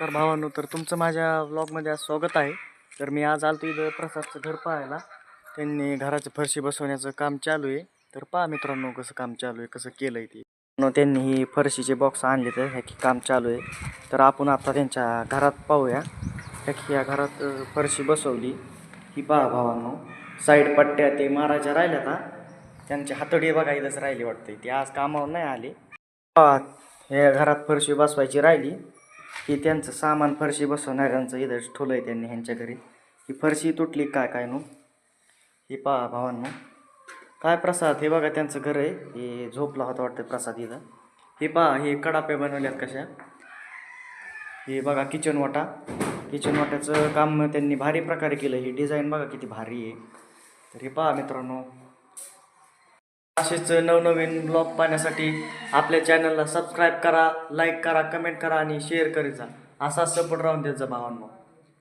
तर भावांनो तर तुमचं माझ्या ब्लॉगमध्ये आज स्वागत आहे. तर मी आज आलतो इथं प्रसादचं घर पाहायला. त्यांनी घराचं फरशी बसवण्याचं काम चालू आहे. तर पहा मित्रांनो कसं काम चालू आहे कसं केलं आहे ते त्यांनी ही फरशीचे बॉक्स आणले तर ह्या की काम चालू आहे. तर आपण आता त्यांच्या घरात पाहूया. ह्या की या घरात फरशी बसवली. ही पहा भावांनो साईड पट्ट्या ते मारायच्या राहिल्या का त्यांचे हातडी बघा इथंच राहिली वाटते ते आज कामावर नाही आले. पहा हे घरात फरशी बसवायची राहिली. हे त्यांचं सामान फरशी बसवणाऱ्यांचं इथं ठेवलं आहे त्यांनी ह्यांच्या घरी. ही फरशी तुटली काय काय नो? ही पहा भावांनो. काय प्रसाद? हे बघा त्यांचं घर आहे. हे झोपला होता वाटतं प्रसाद इथं. हे पहा हे कडापे बनवल्यात कशा. हे बघा किचन वाटा. किचन वाट्याचं काम त्यांनी भारी प्रकारे केलं. ही डिझाईन बघा किती भारी आहे. तर हे पहा मित्रांनो असेच नवनवीन ब्लॉग पाहण्यासाठी आपल्या चॅनलला सबस्क्राईब करा लाईक करा कमेंट करा आणि शेअर करीत जा. असा सपोर्ट राहून द्यायचा भावांनो.